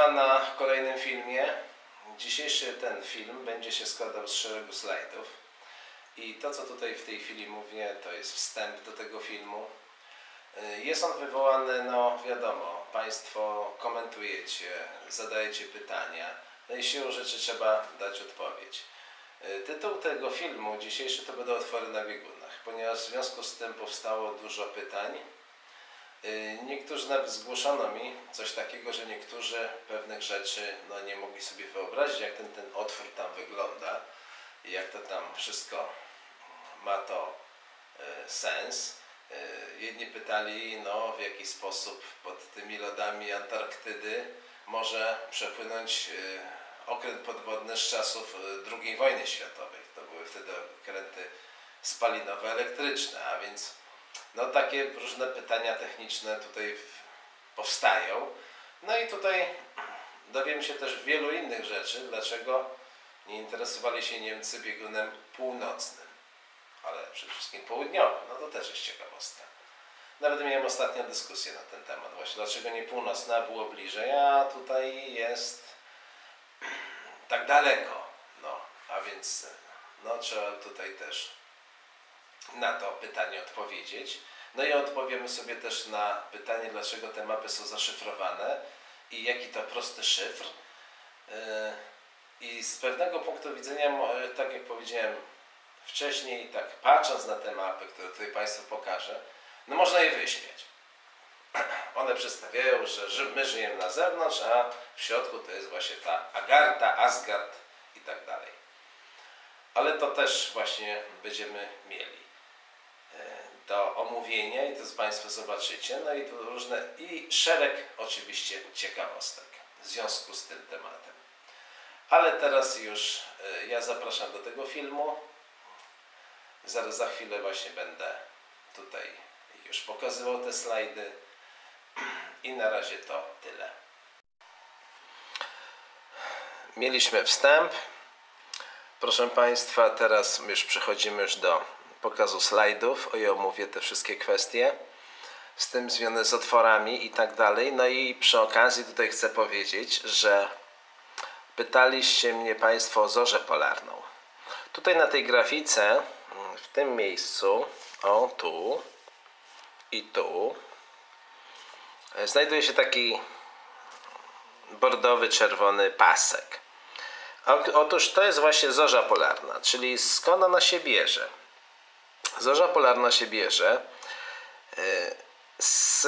Państwa na kolejnym filmie. Dzisiejszy ten film będzie się składał z szeregu slajdów. I to, co tutaj w tej chwili mówię, to jest wstęp do tego filmu. Y, Jest on wywołany, no wiadomo, Państwo komentujecie, zadajecie pytania, no i siłą rzeczy trzeba dać odpowiedź. Y, Tytuł tego filmu dzisiejszy to będą otwory na biegunach, ponieważ w związku z tym powstało dużo pytań. Y, Niektórzy nawet zgłoszono mi coś takiego, że niektórzy pewnych rzeczy no, nie mogli sobie wyobrazić, jak ten, ten otwór tam wygląda i jak to tam wszystko ma to y, sens. Y, Jedni pytali, no, w jaki sposób pod tymi lodami Antarktydy może przepłynąć okręt podwodny z czasów II wojny światowej. To były wtedy okręty spalinowe elektryczne, a więc no takie różne pytania techniczne tutaj powstają. No i tutaj dowiemy się też wielu innych rzeczy, dlaczego nie interesowali się Niemcy biegunem północnym, ale przede wszystkim południowym. No to też jest ciekawostka. Nawet miałem ostatnio dyskusję na ten temat właśnie, dlaczego nie północna, było bliżej, a tutaj jest tak daleko. No, a więc no, trzeba tutaj też na to pytanie odpowiedzieć. No i odpowiemy sobie też na pytanie, dlaczego te mapy są zaszyfrowane i jaki to prosty szyfr. Yy, I z pewnego punktu widzenia, mo- tak jak powiedziałem wcześniej, tak patrząc na te mapy, które tutaj Państwu pokażę, no można je wyśmieć. One przedstawiają, że my żyjemy na zewnątrz, a w środku to jest właśnie ta Agarta, Asgard i tak dalej. Ale to też właśnie będziemy mieli do omówienia i to z Państwo zobaczycie. No i tu różne i szereg oczywiście ciekawostek w związku z tym tematem. Ale teraz już e, ja zapraszam do tego filmu. Zaraz za chwilę właśnie będę tutaj już pokazywał te slajdy. I na razie to tyle. Mieliśmy wstęp. Proszę Państwa, teraz już przechodzimy już do pokazu slajdów. Ja omówię te wszystkie kwestie z tym związane z otworami i tak dalej. No i przy okazji tutaj chcę powiedzieć, że pytaliście mnie Państwo o zorzę polarną. Tutaj na tej grafice, w tym miejscu, o tu i tu, e, znajduje się taki bordowy, czerwony pasek. Otóż to jest właśnie zorza polarna, czyli skąd ona się bierze? Zorza polarna się bierze e, z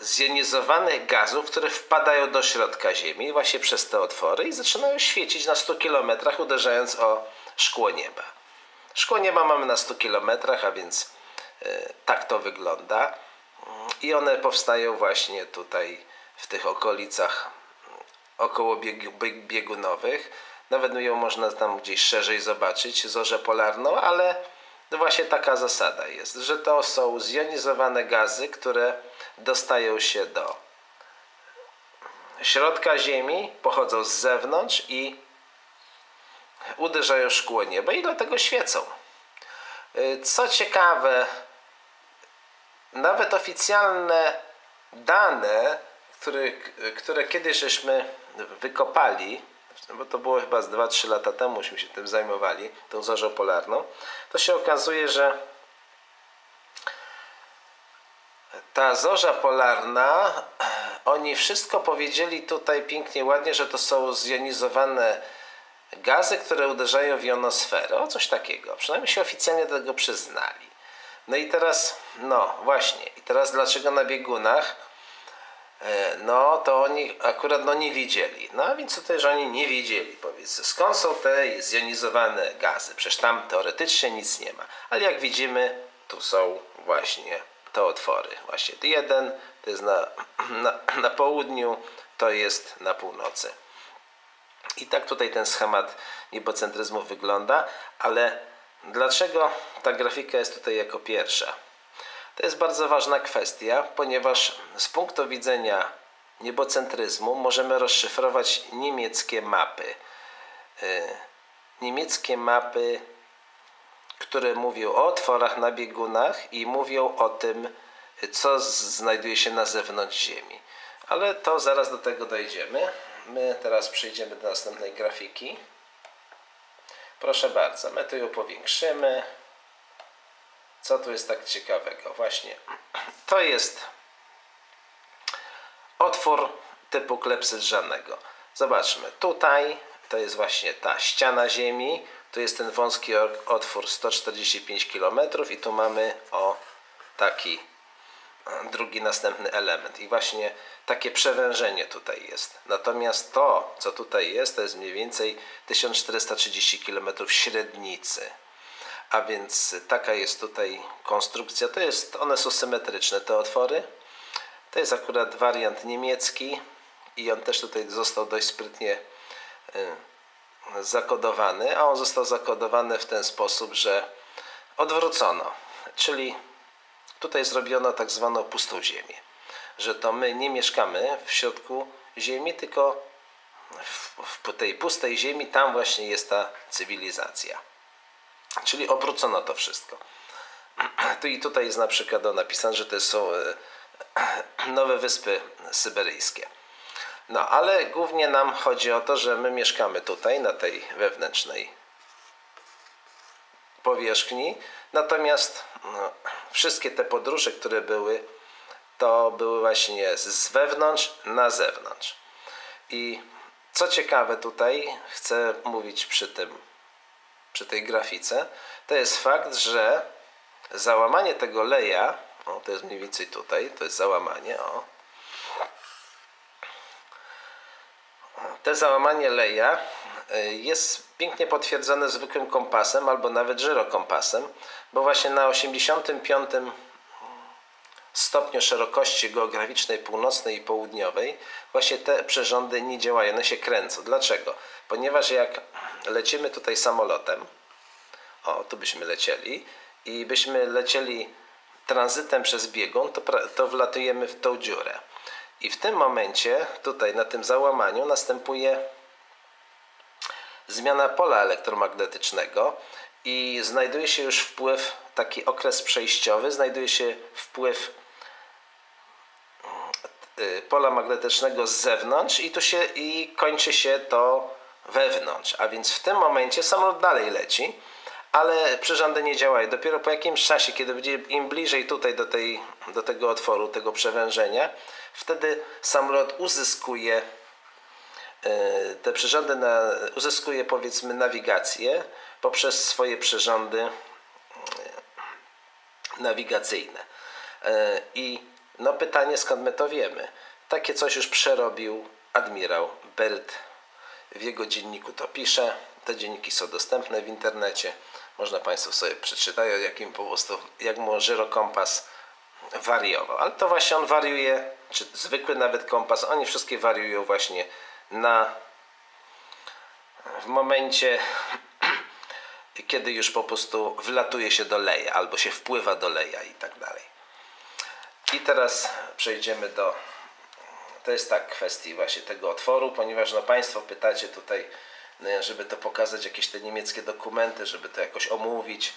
zjonizowanych gazów, które wpadają do środka Ziemi właśnie przez te otwory i zaczynają świecić na 100 km, uderzając o szkło nieba. Szkło nieba mamy na 100 km, a więc e, tak to wygląda. I one powstają właśnie tutaj w tych okolicach około biegu, bieg- biegunowych. Nawet ją można tam gdzieś szerzej zobaczyć, zorzę polarną, ale właśnie taka zasada jest, że to są zjonizowane gazy, które dostają się do środka Ziemi, pochodzą z zewnątrz i uderzają szkło nieba i dlatego świecą. Y, Co ciekawe, nawet oficjalne dane, które, które kiedyś żeśmy wykopali, bo to było chyba z 2-3 lata temu, żeśmy się tym zajmowali, tą zorzą polarną, to się okazuje, że ta zorza polarna, oni wszystko powiedzieli tutaj pięknie, ładnie, że to są zjonizowane gazy, które uderzają w jonosferę. O coś takiego. Przynajmniej się oficjalnie do tego przyznali. No i teraz, no właśnie, i teraz dlaczego na biegunach? E, No to oni akurat no nie wiedzieli. No więc tutaj, że oni nie wiedzieli, powiedzmy, skąd są te zjonizowane gazy? Przecież tam teoretycznie nic nie ma. Ale jak widzimy, tu są właśnie te otwory. Właśnie jeden to jest na, na, na południu, to jest na północy. I tak tutaj ten schemat niebocentryzmu wygląda, ale dlaczego ta grafika jest tutaj jako pierwsza? To jest bardzo ważna kwestia, ponieważ z punktu widzenia niebocentryzmu możemy rozszyfrować niemieckie mapy. Yy, Niemieckie mapy, które mówią o otworach na biegunach i mówią o tym, co znajduje się na zewnątrz Ziemi. Ale to zaraz do tego dojdziemy. My teraz przejdziemy do następnej grafiki. Proszę bardzo, my tu ją powiększymy. Co tu jest tak ciekawego? Właśnie to jest otwór typu klepsyd żadnego. Zobaczmy, tutaj to jest właśnie ta ściana ziemi, tu jest ten wąski otwór 145 km i tu mamy o taki drugi następny element i właśnie takie przewężenie tutaj jest. Natomiast to, co tutaj jest, to jest mniej więcej 1430 km średnicy. A więc taka jest tutaj konstrukcja. To jest, one są symetryczne, te otwory. To jest akurat wariant niemiecki i on też tutaj został dość sprytnie y, zakodowany, a on został zakodowany w ten sposób, że odwrócono, czyli tutaj zrobiono tak zwaną pustą ziemię, że to my nie mieszkamy w środku ziemi, tylko w, w tej pustej ziemi tam właśnie jest ta cywilizacja. Czyli obrócono to wszystko. Tu i tutaj jest na przykład napisane, że to są e, nowe wyspy syberyjskie. No, ale głównie nam chodzi o to, że my mieszkamy tutaj, na tej wewnętrznej powierzchni. Natomiast no, wszystkie te podróże, które były, to były właśnie z wewnątrz na zewnątrz. I co ciekawe tutaj, chcę mówić przy tym przy tej grafice, to jest fakt, że załamanie tego leja, o, to jest mniej więcej tutaj, to jest załamanie, o. Te załamanie leja y, jest pięknie potwierdzone zwykłym kompasem albo nawet żyrokompasem, bo właśnie na 85 stopniu szerokości geograficznej północnej i południowej właśnie te przyrządy nie działają, one się kręcą. Dlaczego? Ponieważ jak lecimy tutaj samolotem, o tu byśmy lecieli i byśmy lecieli tranzytem przez biegun, to, to wlatujemy w tą dziurę. I w tym momencie, tutaj na tym załamaniu następuje zmiana pola elektromagnetycznego i znajduje się już wpływ, taki okres przejściowy, znajduje się wpływ pola magnetycznego z zewnątrz i tu się i kończy się to wewnątrz. A więc w tym momencie samolot dalej leci, ale przyrządy nie działają. Dopiero po jakimś czasie, kiedy będzie im bliżej tutaj do, tej, do tego otworu, tego przewężenia, wtedy samolot uzyskuje e, te przyrządy na, uzyskuje powiedzmy nawigację poprzez swoje przyrządy e, nawigacyjne. I no pytanie skąd my to wiemy. Takie coś już przerobił admirał Bert w jego dzienniku to pisze. Te dzienniki są dostępne w internecie. Można Państwo sobie przeczytają, jakim po prostu, jak mu żyrokompas wariował. Ale to właśnie on wariuje, czy zwykły nawet kompas, oni wszystkie wariują właśnie na w momencie, kiedy już po prostu wlatuje się do leja, albo się wpływa do leja i tak dalej. I teraz przejdziemy do to jest tak kwestii właśnie tego otworu, ponieważ no Państwo pytacie tutaj, no, żeby to pokazać jakieś te niemieckie dokumenty, żeby to jakoś omówić.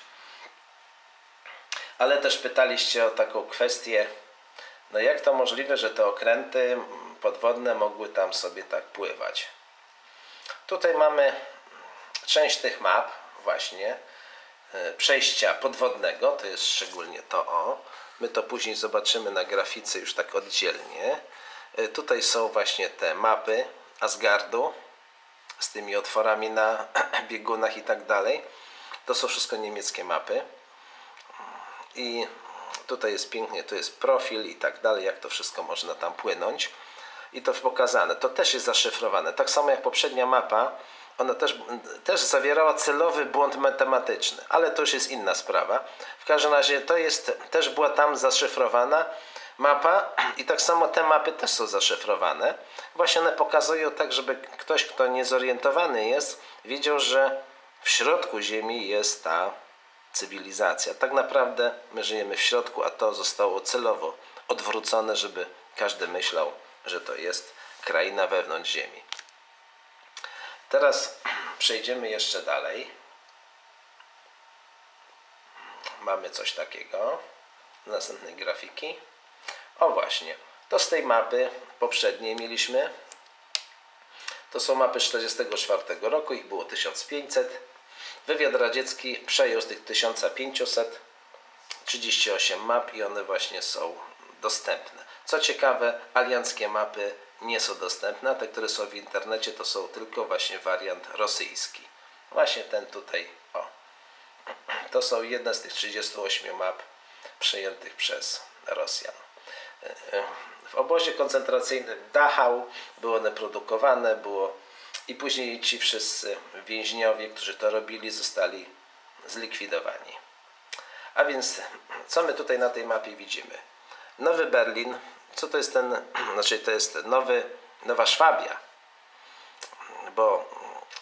Ale też pytaliście o taką kwestię, no jak to możliwe, że te okręty podwodne mogły tam sobie tak pływać. Tutaj mamy część tych map właśnie e, przejścia podwodnego, to jest szczególnie to o. My to później zobaczymy na grafice już tak oddzielnie. E, tutaj są właśnie te mapy Asgardu z tymi otworami na biegunach i tak dalej. To są wszystko niemieckie mapy. I tutaj jest pięknie, tu jest profil i tak dalej, jak to wszystko można tam płynąć. I to pokazane. To też jest zaszyfrowane. Tak samo jak poprzednia mapa, ona też, też zawierała celowy błąd matematyczny, ale to już jest inna sprawa. W każdym razie to jest, też była tam zaszyfrowana mapa i tak samo te mapy też są zaszyfrowane. Właśnie one pokazują tak, żeby ktoś, kto niezorientowany jest, wiedział, że w środku Ziemi jest ta cywilizacja. Tak naprawdę my żyjemy w środku, a to zostało celowo odwrócone, żeby każdy myślał, że to jest kraina wewnątrz Ziemi. Teraz przejdziemy jeszcze dalej. Mamy coś takiego. Następnej grafiki. O właśnie, To z tej mapy poprzedniej mieliśmy. To są mapy 1944 roku, ich było 1500. Wywiad radziecki przejął z tych 1500 38 map i one właśnie są dostępne. Co ciekawe, alianckie mapy nie są dostępne, a te, które są w internecie, to są tylko właśnie wariant rosyjski. Właśnie ten tutaj, o. To są jedne z tych 38 map przejętych przez Rosjan. W obozie koncentracyjnym Dachau były one produkowane, było i później ci wszyscy więźniowie, którzy to robili, zostali zlikwidowani. A więc, co my tutaj na tej mapie widzimy? Nowy Berlin, co to jest ten, znaczy to jest nowy, Nowa Szwabia, bo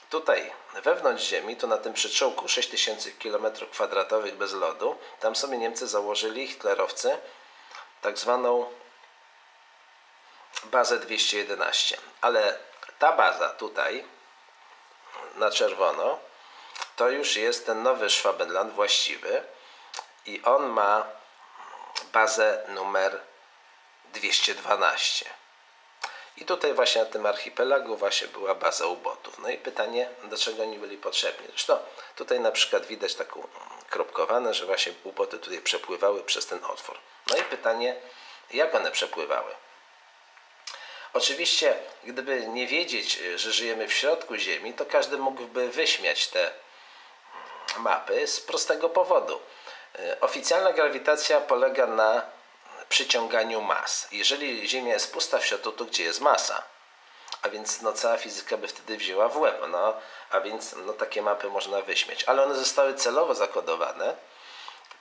tutaj wewnątrz ziemi, tu na tym przyczółku 6000 km2 bez lodu, tam sobie Niemcy założyli, hitlerowcy, tak zwaną bazę 211. Ale ta baza tutaj, na czerwono, to już jest ten nowy Schwabenland właściwy i on ma bazę numer 212. I tutaj właśnie na tym archipelagu właśnie była baza ubotów. No i pytanie, dlaczego oni byli potrzebni? Zresztą tutaj na przykład widać taką kropkowane, że właśnie uboty tutaj przepływały przez ten otwór. No i pytanie, jak one przepływały? Oczywiście, gdyby nie wiedzieć, że żyjemy w środku Ziemi, to każdy mógłby wyśmiać te mapy z prostego powodu. Oficjalna grawitacja polega na przyciąganiu mas. Jeżeli Ziemia jest pusta w środku, to gdzie jest masa? A więc no, cała fizyka by wtedy wzięła w łeb. No, a więc no, takie mapy można wyśmieć. Ale one zostały celowo zakodowane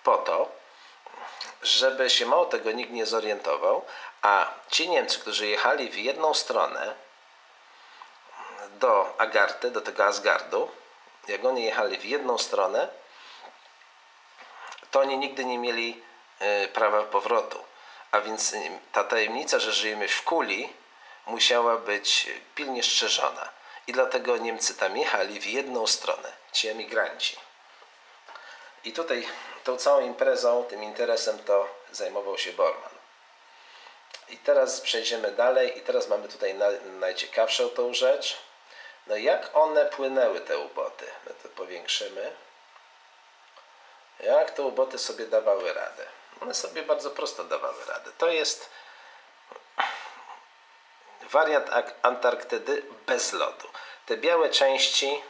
po to, żeby się mało tego nikt nie zorientował, a ci Niemcy, którzy jechali w jedną stronę do Agarty, do tego Asgardu, jak oni jechali w jedną stronę, to oni nigdy nie mieli y, prawa powrotu. A więc y, ta tajemnica, że żyjemy w kuli, musiała być pilnie strzeżona. I dlatego Niemcy tam jechali w jedną stronę, ci emigranci. I tutaj tą całą imprezą, tym interesem to zajmował się Bormann. I teraz przejdziemy dalej i teraz mamy tutaj na, najciekawszą tą rzecz. No jak one płynęły te uboty? My to powiększymy. Jak te uboty sobie dawały radę? One sobie bardzo prosto dawały radę. To jest wariant Antarktydy bez lodu. Te białe części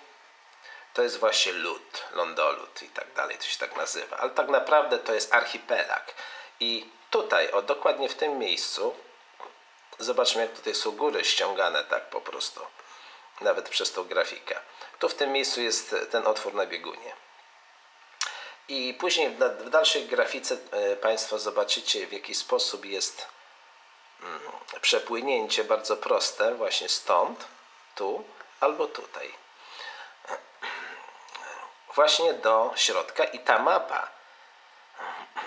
to jest właśnie lód, lądolód i tak dalej, to się tak nazywa. Ale tak naprawdę to jest archipelag. I tutaj, o dokładnie w tym miejscu, zobaczmy jak tutaj są góry ściągane tak po prostu, nawet przez tą grafikę. Tu w tym miejscu jest ten otwór na biegunie. I później w dalszej grafice e, Państwo zobaczycie w jaki sposób jest mm, przepłynięcie bardzo proste właśnie stąd, tu albo tutaj. Właśnie do środka i ta mapa,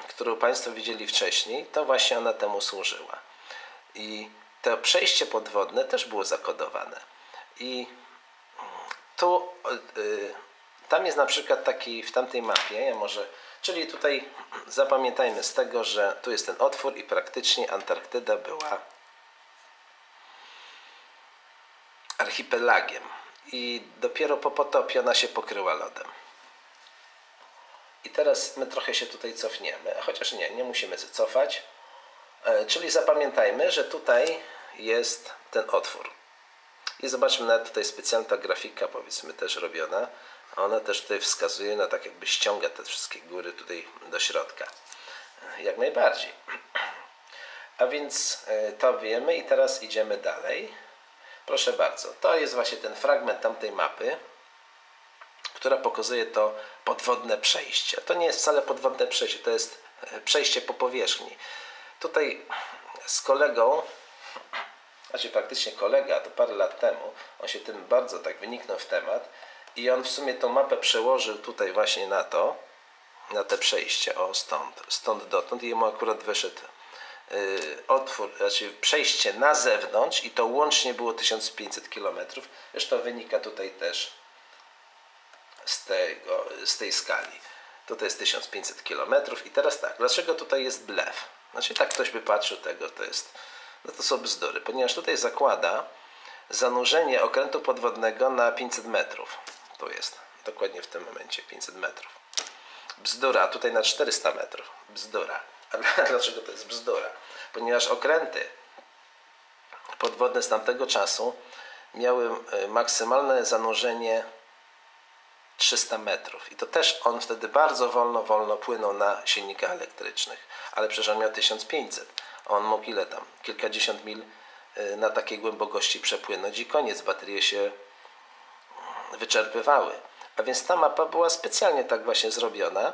którą Państwo widzieli wcześniej, to właśnie ona temu służyła. I to przejście podwodne też było zakodowane. I tu yy, tam jest na przykład taki w tamtej mapie, ja może, czyli tutaj zapamiętajmy z tego, że tu jest ten otwór i praktycznie Antarktyda była archipelagiem i dopiero po potopie ona się pokryła lodem. I teraz my trochę się tutaj cofniemy, chociaż nie, nie musimy cofać. E, czyli zapamiętajmy, że tutaj jest ten otwór. I zobaczmy, nawet tutaj specjalna grafika, powiedzmy, też robiona. Ona też tutaj wskazuje na tak jakby ściąga te wszystkie góry tutaj do środka. Jak najbardziej. A więc e, to wiemy i teraz idziemy dalej. Proszę bardzo, to jest właśnie ten fragment tamtej mapy, która pokazuje to podwodne przejście. To nie jest wcale podwodne przejście, to jest e, przejście po powierzchni. Tutaj z kolegą, znaczy praktycznie kolega, to parę lat temu, on się tym bardzo tak wyniknął w temat i on w sumie tą mapę przełożył tutaj właśnie na to, na te przejście, o stąd, stąd dotąd i jemu akurat wyszedł yy, otwór, znaczy przejście na zewnątrz i to łącznie było 1500 km. Zresztą wynika tutaj też z, tego, z tej skali. Tutaj jest 1500 km i teraz tak, dlaczego tutaj jest blef? Znaczy tak ktoś by patrzył tego, to jest no to są bzdury, ponieważ tutaj zakłada zanurzenie okrętu podwodnego na 500 metrów. Tu jest, dokładnie w tym momencie 500 metrów. Bzdura, tutaj na 400 metrów. Bzdura. A dlaczego to jest bzdura? Ponieważ okręty podwodne z tamtego czasu miały e, maksymalne zanurzenie 300 metrów. I to też on wtedy bardzo wolno, wolno płynął na silnikach elektrycznych. Ale przecież on miał 1500. A on mógł ile tam? Kilkadziesiąt mil e, na takiej głębokości przepłynąć i koniec. Baterie się wyczerpywały. A więc ta mapa była specjalnie tak właśnie zrobiona,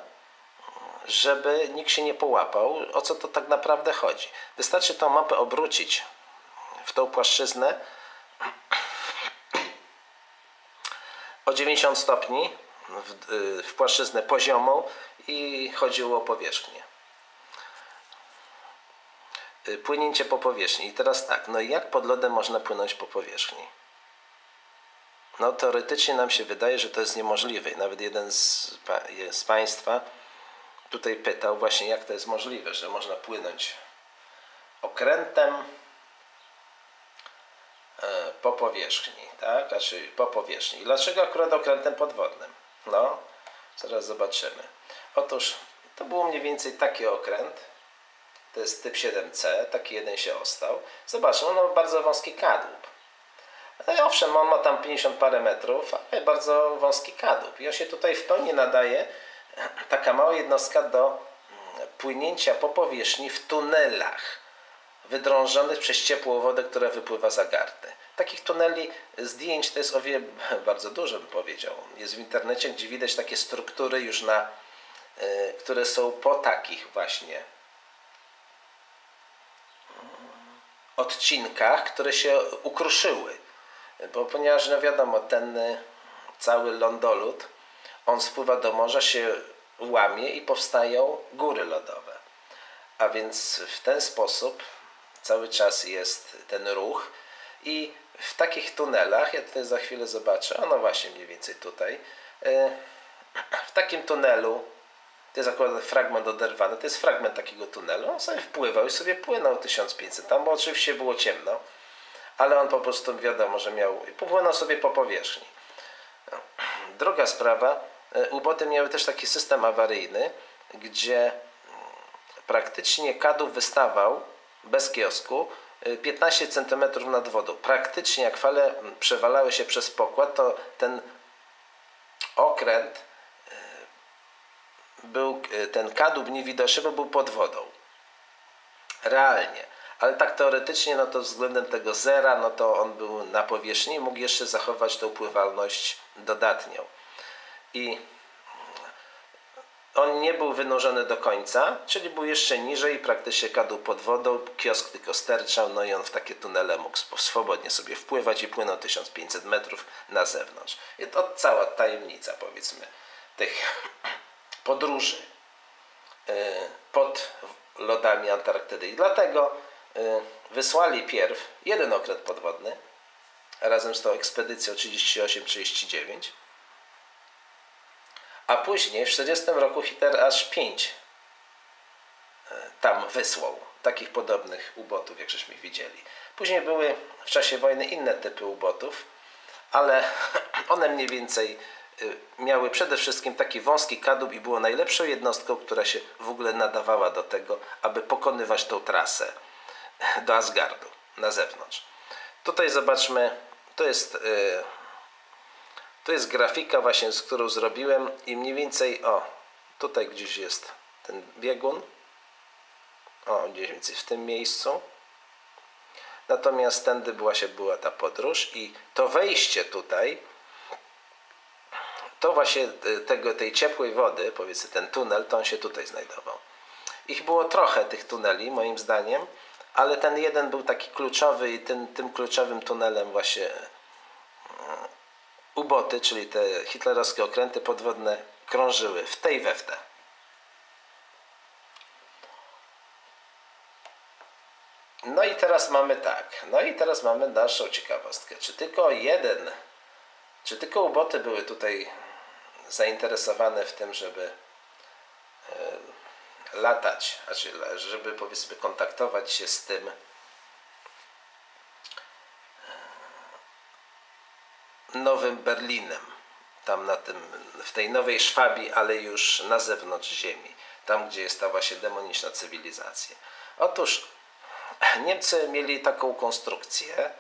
żeby nikt się nie połapał, o co to tak naprawdę chodzi. Wystarczy tą mapę obrócić w tą płaszczyznę o 90 stopni w, y, w płaszczyznę poziomą i chodziło o powierzchnię. Y, płynięcie po powierzchni. I teraz tak, no jak pod lodem można płynąć po powierzchni? No teoretycznie nam się wydaje, że to jest niemożliwe. I nawet jeden z, z Państwa tutaj pytał właśnie jak to jest możliwe, że można płynąć okrętem e, po powierzchni, tak? Znaczy po powierzchni. Dlaczego akurat okrętem podwodnym? No, zaraz zobaczymy. Otóż to było mniej więcej taki okręt. To jest typ 7C, taki jeden się ostał. Zobaczmy, on ma bardzo wąski kadłub. No i owszem, on ma tam 50 parę metrów, ale bardzo wąski kadłub. I on się tutaj w pełni nadaje taka mała jednostka do mm, płynięcia po powierzchni w tunelach wydrążonych przez ciepłą wodę, która wypływa za gardę. Takich tuneli zdjęć to jest o wiele bardzo dużo, bym powiedział. Jest w internecie, gdzie widać takie struktury już na, y, które są po takich właśnie mm, odcinkach, które się ukruszyły. Bo ponieważ, no wiadomo, ten y, cały lądolud on spływa do morza, się łamie i powstają góry lodowe. A więc w ten sposób cały czas jest ten ruch i w takich tunelach, ja tutaj za chwilę zobaczę, no właśnie mniej więcej tutaj, e, w takim tunelu, to jest akurat fragment oderwany, to jest fragment takiego tunelu, on sobie wpływał i sobie płynął 1500, tam bo oczywiście było ciemno, ale on po prostu wiadomo, że miał, popłynął sobie po powierzchni. Druga sprawa, E, uboty miały też taki system awaryjny, gdzie mm, praktycznie kadłub wystawał bez kiosku 15 e, cm nad wodą. Praktycznie jak fale mm, przewalały się przez pokład, to ten okręt e, był, ten kadłub niewidoczny, bo był pod wodą. Realnie. Ale tak teoretycznie, no to względem tego zera, no to on był na powierzchni i mógł jeszcze zachować tą pływalność dodatnią i on nie był wynurzony do końca, czyli był jeszcze niżej, praktycznie kadł pod wodą, kiosk tylko sterczał, no i on w takie tunele mógł swobodnie sobie wpływać i płynął 1500 metrów na zewnątrz. I to cała tajemnica, powiedzmy, tych podróży e, pod lodami Antarktydy. I dlatego wysłali pierw jeden okręt podwodny razem z tą ekspedycją 38-39 a później w 1940 roku Hitler aż 5 e, tam wysłał takich podobnych ubotów, jak żeśmy widzieli. Później były w czasie wojny inne typy ubotów, ale one mniej więcej e, miały przede wszystkim taki wąski kadłub i było najlepszą jednostką, która się w ogóle nadawała do tego, aby pokonywać tą trasę do Asgardu na zewnątrz. Tutaj zobaczmy, to jest e, to jest grafika właśnie, z którą zrobiłem i mniej więcej, o, tutaj gdzieś jest ten biegun. O, gdzieś więcej w tym miejscu. Natomiast tędy była się była ta podróż i to wejście tutaj, to właśnie e, tego, tej ciepłej wody, powiedzmy ten tunel, to on się tutaj znajdował. Ich było trochę tych tuneli, moim zdaniem, ale ten jeden był taki kluczowy i tym, tym kluczowym tunelem właśnie uboty, czyli te hitlerowskie okręty podwodne, krążyły w tej we. No i teraz mamy tak. No i teraz mamy naszą ciekawostkę. Czy tylko jeden, czy tylko uboty były tutaj zainteresowane w tym, żeby e, latać, znaczy, żeby powiedzmy kontaktować się z tym e, nowym Berlinem, tam na tym, w tej nowej Szwabii, ale już na zewnątrz ziemi, tam gdzie jest ta właśnie demoniczna cywilizacja. Otóż e, Niemcy mieli taką konstrukcję,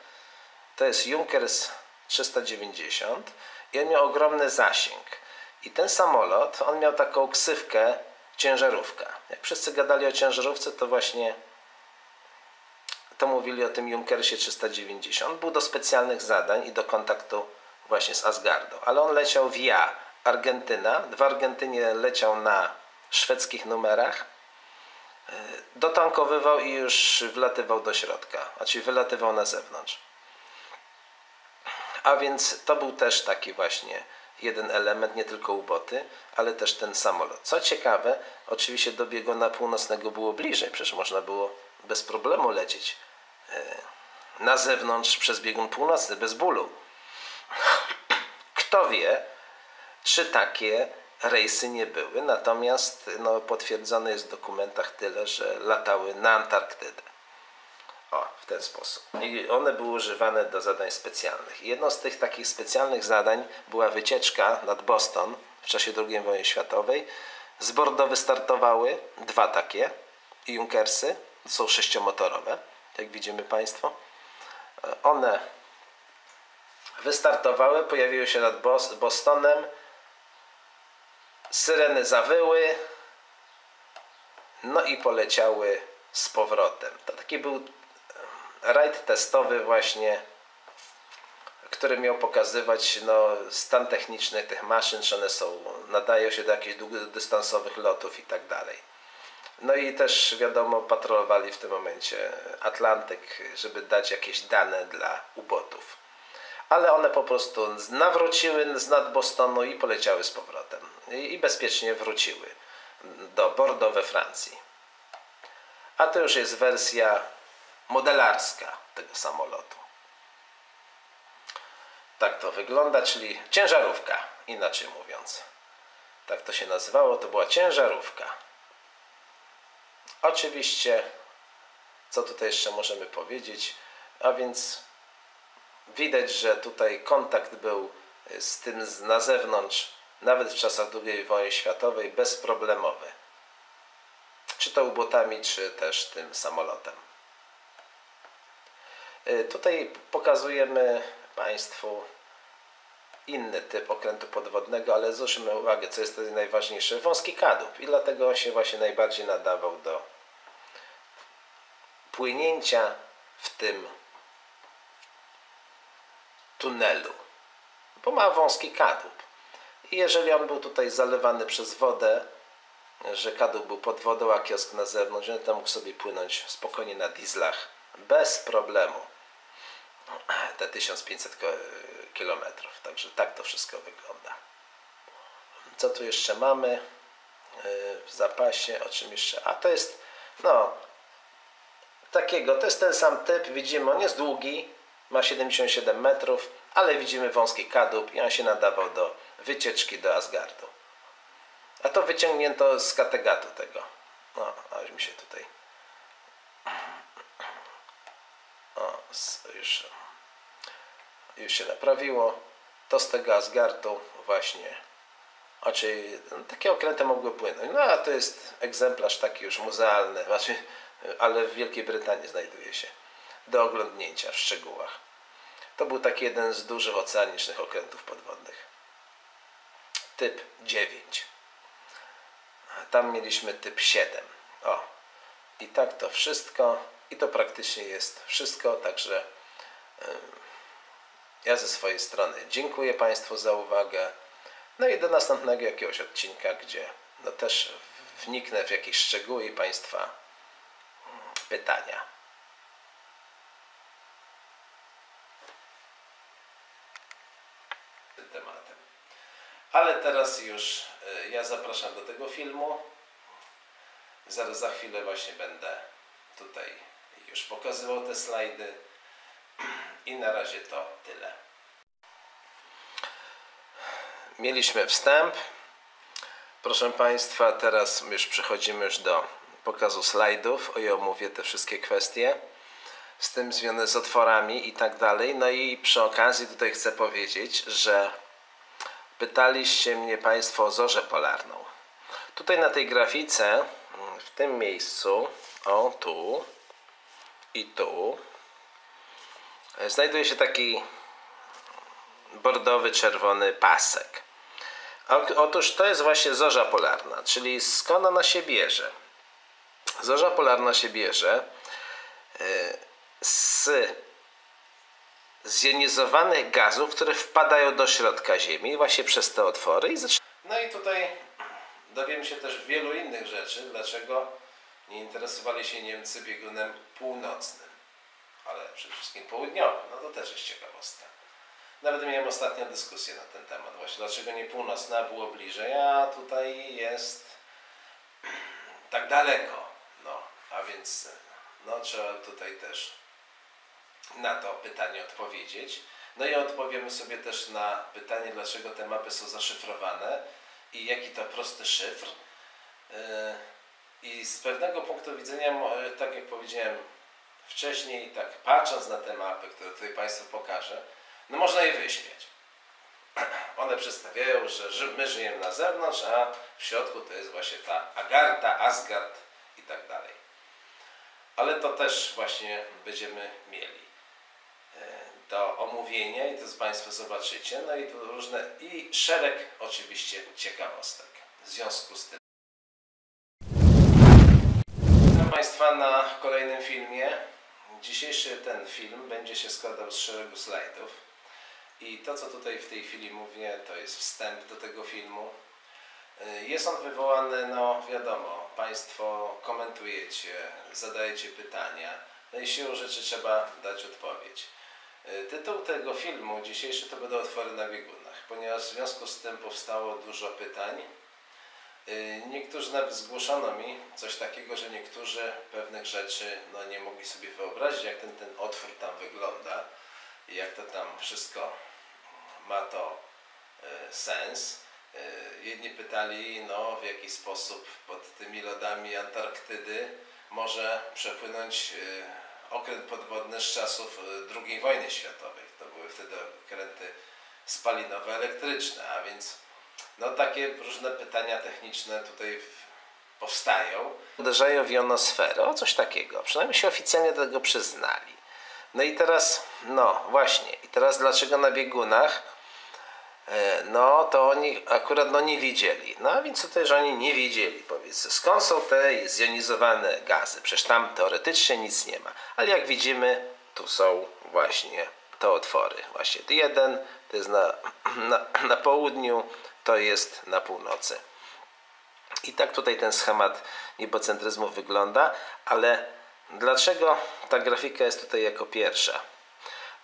to jest Junkers 390 i on miał ogromny zasięg. I ten samolot, on miał taką ksywkę ciężarówka. Jak wszyscy gadali o ciężarówce, to właśnie to mówili o tym Junkersie 390. Był do specjalnych zadań i do kontaktu właśnie z Asgardą. Ale on leciał via Argentyna. W Argentynie leciał na szwedzkich numerach. E, dotankowywał i już wlatywał do środka, znaczy wylatywał na zewnątrz. A więc to był też taki właśnie jeden element, nie tylko uboty, ale też ten samolot. Co ciekawe, oczywiście do bieguna północnego było bliżej, przecież można było bez problemu lecieć e, na zewnątrz przez biegun północny, bez bólu. Kto wie, czy takie rejsy nie były, natomiast no, potwierdzone jest w dokumentach tyle, że latały na Antarktydę. O, w ten sposób. I one były używane do zadań specjalnych. Jedną z tych takich specjalnych zadań była wycieczka nad Boston w czasie II wojny światowej. Z Bordeaux wystartowały dwa takie Junkersy, są sześciomotorowe, jak widzimy Państwo. One wystartowały, pojawiły się nad Bostonem, syreny zawyły, no i poleciały z powrotem. To taki był rajd testowy właśnie, który miał pokazywać no, stan techniczny tych maszyn, czy one są, nadają się do jakichś długodystansowych lotów i tak dalej. No i też wiadomo, patrolowali w tym momencie Atlantyk, żeby dać jakieś dane dla ubotów. Ale one po prostu nawróciły z nad Bostonu i poleciały z powrotem. I bezpiecznie wróciły do Bordeaux we Francji. A to już jest wersja modelarska tego samolotu. Tak to wygląda, czyli ciężarówka, inaczej mówiąc. Tak to się nazywało, to była ciężarówka. Oczywiście, co tutaj jeszcze możemy powiedzieć? A więc widać, że tutaj kontakt był z tym na zewnątrz, nawet w czasach II wojny światowej, bezproblemowy. Czy to ubotami, czy też tym samolotem. E, tutaj pokazujemy Państwu inny typ okrętu podwodnego, ale zwróćmy uwagę, co jest tutaj najważniejsze, wąski kadłub. I dlatego on się właśnie najbardziej nadawał do płynięcia w tym tunelu, bo ma wąski kadłub. I jeżeli on był tutaj zalewany przez wodę, że kadłub był pod wodą, a kiosk na zewnątrz, on tam mógł sobie płynąć spokojnie na dieslach bez problemu te 1500 km. Także tak to wszystko wygląda. Co tu jeszcze mamy e, w zapasie? O czym jeszcze? A to jest no takiego, to jest ten sam typ, widzimy, on jest długi, ma 77 metrów, ale widzimy wąski kadłub i on się nadawał do wycieczki do Asgardu. A to wyciągnięto z Kategatu tego. No, aż mi się tutaj o, już, już się naprawiło. To z tego Asgardu właśnie. Znaczy, no, takie okręty mogły płynąć. No a to jest egzemplarz taki już muzealny, znaczy, ale w Wielkiej Brytanii znajduje się do oglądnięcia w szczegółach. To był taki jeden z dużych oceanicznych okrętów podwodnych. Typ 9. Tam mieliśmy typ 7. O, i tak to wszystko. I to praktycznie jest wszystko, także ja ze swojej strony dziękuję Państwu za uwagę. No i do następnego jakiegoś odcinka, gdzie no też wniknę w jakieś szczegóły i Państwa mm, pytania. Ale teraz już e, ja zapraszam do tego filmu. Zaraz za chwilę właśnie będę tutaj już pokazywał te slajdy i na razie to tyle. Mieliśmy wstęp. Proszę Państwa, teraz już przechodzimy już do pokazu slajdów. O ja omówię te wszystkie kwestie. z tym związane z otworami i tak dalej. No i przy okazji tutaj chcę powiedzieć, że pytaliście mnie Państwo o zorzę polarną. Tutaj na tej grafice, w tym miejscu, o tu i tu, e, znajduje się taki bordowy, czerwony pasek. Otóż to jest właśnie zorza polarna, czyli skąd ona się bierze? Zorza polarna się bierze e, z zjonizowanych gazów, które wpadają do środka Ziemi właśnie przez te otwory. I No i tutaj dowiemy się też wielu innych rzeczy, dlaczego nie interesowali się Niemcy biegunem północnym, ale przede wszystkim południowym. No to też jest ciekawostka. Nawet miałem ostatnio dyskusję na ten temat właśnie, dlaczego nie północna było bliżej, a tutaj jest tak daleko. No, a więc no, trzeba tutaj też na to pytanie odpowiedzieć. No i odpowiemy sobie też na pytanie, dlaczego te mapy są zaszyfrowane i jaki to prosty szyfr. Yy, I z pewnego punktu widzenia, tak jak powiedziałem wcześniej, tak patrząc na te mapy, które tutaj Państwu pokażę, no można je wyśmieć. One przedstawiają, że my żyjemy na zewnątrz, a w środku to jest właśnie ta Agarta, Asgard i tak dalej. Ale to też właśnie będziemy mieli do omówienia i to z Państwo zobaczycie. No i tu różne i szereg oczywiście ciekawostek w związku z tym. Witam Państwa na kolejnym filmie. Dzisiejszy ten film będzie się składał z szeregu slajdów. I to, co tutaj w tej chwili mówię, to jest wstęp do tego filmu. Y, jest on wywołany, no wiadomo, Państwo komentujecie, zadajecie pytania, no i siłą rzeczy trzeba dać odpowiedź. Y, tytuł tego filmu dzisiejszy to będą otwory na biegunach, ponieważ w związku z tym powstało dużo pytań. Y, niektórzy nawet zgłoszono mi coś takiego, że niektórzy pewnych rzeczy no, nie mogli sobie wyobrazić, jak ten, ten otwór tam wygląda i jak to tam wszystko ma to e, sens. E, jedni pytali, no, w jaki sposób pod tymi lodami Antarktydy może przepłynąć e, okręt podwodny z czasów II wojny światowej. To były wtedy okręty spalinowe elektryczne, a więc no, takie różne pytania techniczne tutaj powstają. Uderzają w jonosferę, o coś takiego. Przynajmniej się oficjalnie do tego przyznali. No i teraz, no właśnie, i teraz dlaczego na biegunach E, no to oni akurat no nie widzieli. No więc tutaj, że oni nie wiedzieli, powiedzmy, skąd są te zjonizowane gazy. Przecież tam teoretycznie nic nie ma. Ale jak widzimy, tu są właśnie te otwory. Właśnie jeden to jest na, na, na południu, to jest na północy. I tak tutaj ten schemat niebocentryzmu wygląda, ale dlaczego ta grafika jest tutaj jako pierwsza?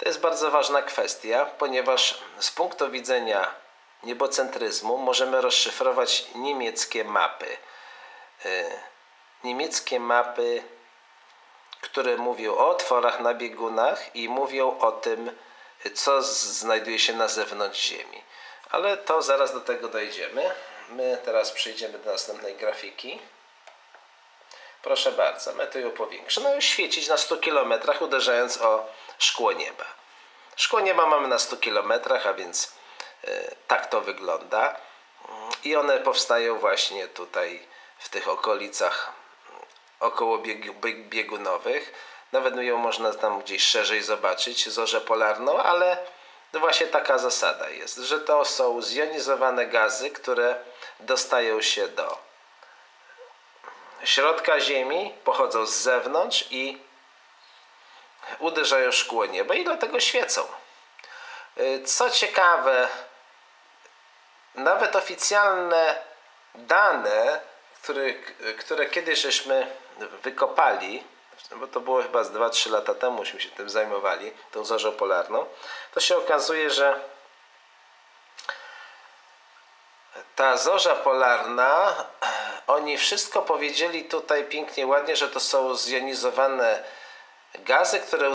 To jest bardzo ważna kwestia, ponieważ z punktu widzenia niebocentryzmu możemy rozszyfrować niemieckie mapy. E, niemieckie mapy, które mówią o otworach na biegunach i mówią o tym, co znajduje się na zewnątrz Ziemi. Ale to zaraz do tego dojdziemy. My teraz przejdziemy do następnej grafiki. Proszę bardzo, my tu ją powiększę. No już świecić na 100 km uderzając o szkło nieba. Szkło nieba mamy na 100 km, a więc e, tak to wygląda. I one powstają właśnie tutaj w tych okolicach około biegunowych. Nawet ją można tam gdzieś szerzej zobaczyć, zorzę polarną, ale właśnie taka zasada jest, że to są zjonizowane gazy, które dostają się do środka Ziemi, pochodzą z zewnątrz i uderzają szkło nieba i dlatego świecą. Y, co ciekawe, nawet oficjalne dane, które, które kiedyś żeśmy wykopali, bo to było chyba z 2-3 lata temu, myśmy się tym zajmowali, tą zorzą polarną, to się okazuje, że ta zorza polarna, oni wszystko powiedzieli tutaj pięknie, ładnie, że to są zjonizowane gazy, które